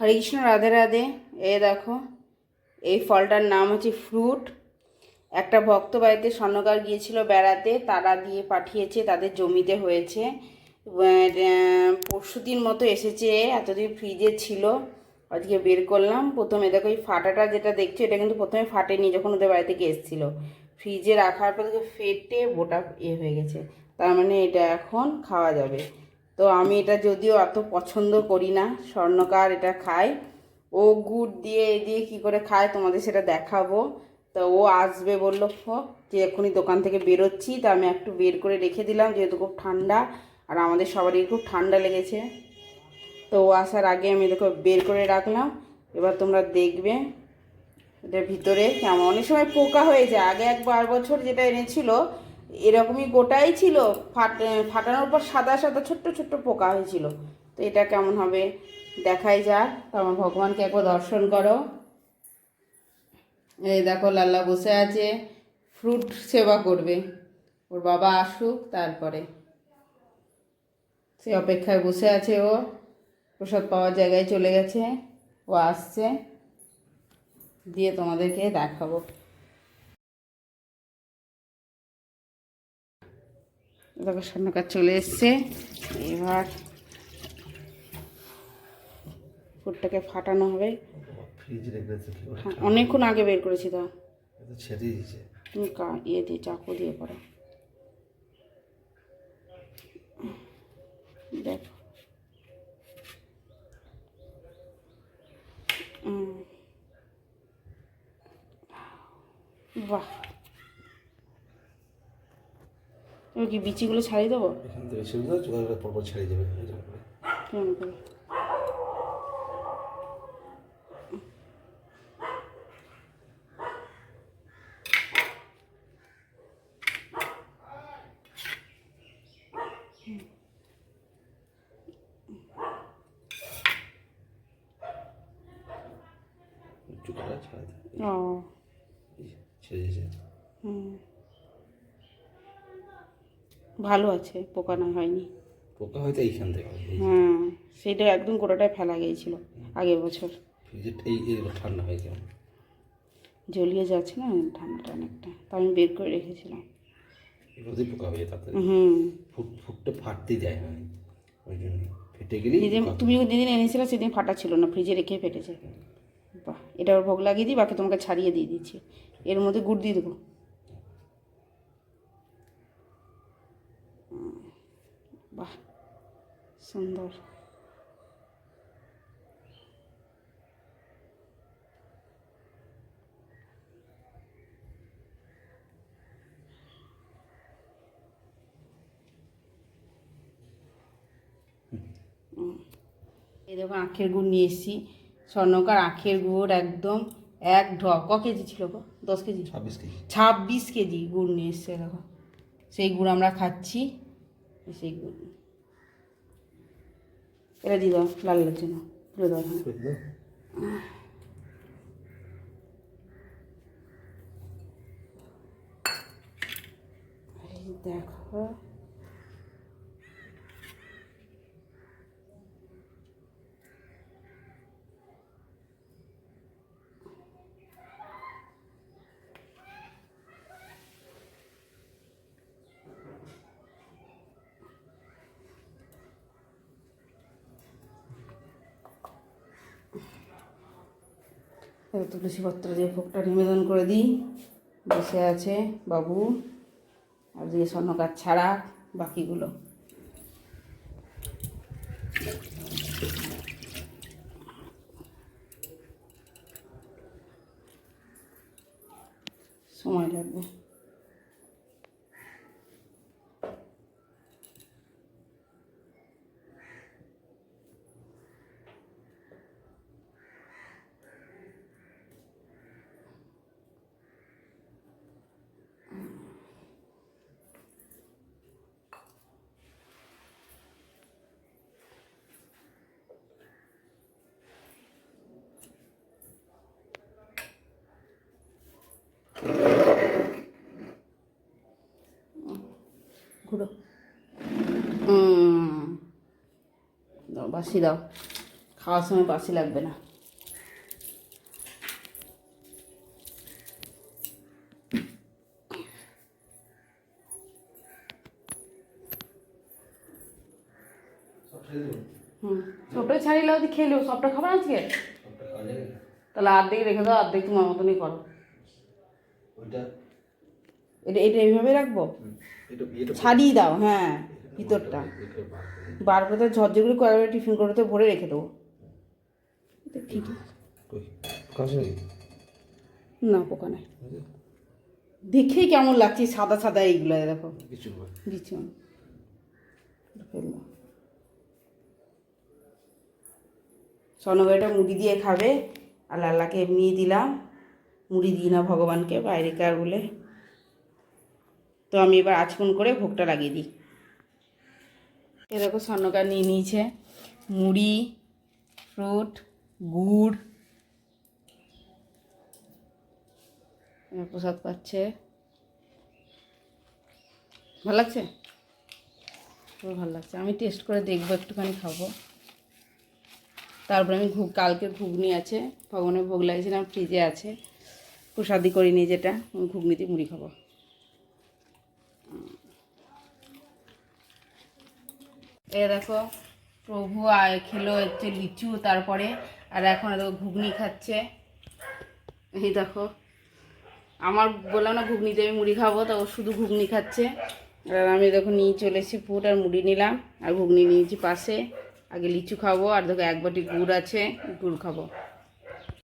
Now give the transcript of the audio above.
হরে কৃষ্ণ, রাধে রাধে। এ দেখো, এই ফলটার নাম হচ্ছে ফ্রুট। একটা ভক্ত বাড়িতে স্বর্ণকার গিয়েছিল বেড়াতে, তারা দিয়ে পাঠিয়েছে, তাদের জমিতে হয়েছে। পরশু দিন মতো এসেছে, এতদিন ফ্রিজে ছিল, আজকে বের করলাম। প্রথমে দেখো এই ফাটাটা যেটা দেখছ, এটা কিন্তু প্রথমে ফাটেনি যখন ওদের বাড়ি থেকে এসেছিল। ফ্রিজে রাখার পর ফেটে বোটা এ হয়ে গেছে। তার মানে এটা এখন খাওয়া যাবে। তো আমি এটা যদিও অত পছন্দ করি না, স্বর্ণকার এটা খায়। ও গুড় দিয়ে দিয়ে কী করে খায় তোমাদের সেটা দেখাবো। তো ও আসবে বলল যে এক্ষুনি দোকান থেকে বেরোচ্ছি, তা আমি একটু বের করে রেখে দিলাম যেহেতু খুব ঠান্ডা, আর আমাদের সবারই খুব ঠান্ডা লেগেছে। তো ও আসার আগে আমি দেখো বের করে রাখলাম, এবার তোমরা দেখবে এটার ভিতরে কেমন। অনেক সময় পোকা হয়ে যায়। আগে একবার বছর যেটা এনেছিল এরকমই গোটাই ছিল, ফাট, ফাটানোর পর সাদা সাদা ছোট্ট ছোট্ট পোকা হয়েছিল। তো এটা কেমন হবে? দেখাই যাক তো আমার ভগবানকে একবার দর্শন করো। এই দেখো, লাল্লা বসে আছে, ফ্রুট সেবা করবে। ওর বাবা আসুক তারপরে। সে অপেক্ষায় বসে আছে ও। প্রসাদ পাওয়ার জায়গায় চলে গেছে। ও আসছে। দিয়ে তোমাদেরকে দেখাবো। দেখো স্বর্ণকার চলে এসছে। এবার ফুটটাকে ফাটানো হবে? হ্যাঁ, অনেকক্ষণ আগে বের করেছি তো। তুমি কা ইয়ে দিয়ে চাকু দিয়ে করো। দেখো। বাহ। তুমি কি বিচিগুলো ছাড়িয়ে দেবো? এখান থেকে দাও পরপর ছেড়ে যাবে এরকম করে। কেমন করে? ও। ছেড়ে দিয়েছে। হুম। ভালো আছে পোকা না হয়নি। পোকা হয়তো এইখান থেকে হ্যাঁ সেটা একদম গোটাটাই ফেলা গিয়েছিল আগের বছর। এই ঠান্ডা হয়ে গেল। জ্বলিয়ে যাচ্ছে না ঠান্ডাটা অনেকটা। তা আমি বের করে রেখেছিলাম। রোদে পোকা হয়ে তাতে? হুম। ফুট ফুটটা ফাটতে যায় না ওই জন্য ফেটে গেলেই যেদিন তুমি যেদিন এনেছিলে সেদিন ফাটা ছিল না ফ্রিজে রেখে ফেটেছে। বাহ এটা ওর ভোগ লাগিয়ে দিই বাকি তোমাকে ছাড়িয়ে দিয়ে দিচ্ছি। এর মধ্যে গুড় দিয়ে দেবো হুম, বাহ সুন্দর। এই দেখো আখের গুড় নিয়ে এসেছি। স্বর্ণকার আখের গুড় একদম এক ঢক। ক কেজি ছিল গো? দশ কেজি? ছাব্বিশ কেজি। ছাব্বিশ কেজি গুড় নিয়ে এসছে দেখো। সেই গুড় আমরা খাচ্ছি সেই গুড়। এটা দিয়ে দাও লাল লাল জন্য। তুলে দাও দেখো। তুলসী পত্র দিয়ে ভোগটা নিবেদন করে দিই। বসে আছে বাবু, আর দিয়ে স্বর্ণকার ছাড়া বাকিগুলো। সময় লাগবে। ঘুরো। বাসি দাও। খাওয়ার সময় বাসি লাগবে না। হুম ছোটোই ছাড়িয়ে লাও খেয়ে নেব সবটা খাবার আজকে? তাহলে অর্ধেক রেখে দাও অর্ধেক তোমার মতনই করো। এটা এটা এইভাবে রাখব? ছাড়িয়ে দাও হ্যাঁ ভিতরটা। বার করে করে তো ঝরঝর করে কয়েকবার টিফিন করতে ভরে রেখে দেবো। এটা ঠিক। কই না? পোকা নাই। দেখেই কেমন লাগছে সাদা সাদা এইগুলো দেখো। কিছু না দিচ্ছি আমি। এটা ফেললাম স্বর্ণবাড়িটা মুড়ি দিয়ে খাবে আর লাল্লাকে এমনি দিলাম। মুড়ি দিই না ভগবানকে বাইরেকার বলে। তো আমি এবার আচমন করে ভোগটা লাগিয়ে দিই। এ দেখো স্বর্ণকার নিয়ে নিয়েছে মুড়ি, ফ্রুট, গুড়। প্রসাদ পাচ্ছে। ভালো লাগছে? খুব ভালো লাগছে। আমি টেস্ট করে দেখব, একটুখানি খাব। তারপরে আমি ঘুগ কালকে ঘুগনি আছে। ভগবানের ভোগ লাগিয়েছিলাম ফ্রিজে আছে। প্রসাদি করিনি যেটা। ঘুগনিতে মুড়ি খাব। এ দেখো, প্রভু খেলো হচ্ছে লিচু তারপরে, আর এখন দেখো ঘুগনি খাচ্ছে। এই দেখো, আমার বললাম না ঘুগনিতে আমি মুড়ি খাব, তো শুধু ঘুগনি খাচ্ছে। আর আমি দেখো নিয়ে চলে এসেছি ফুট আর মুড়ি নিলাম, আর ঘুগনি নিয়েছি পাশে। আগে লিচু খাব, আর দেখো এক বাটি গুড় আছে, গুড় খাব।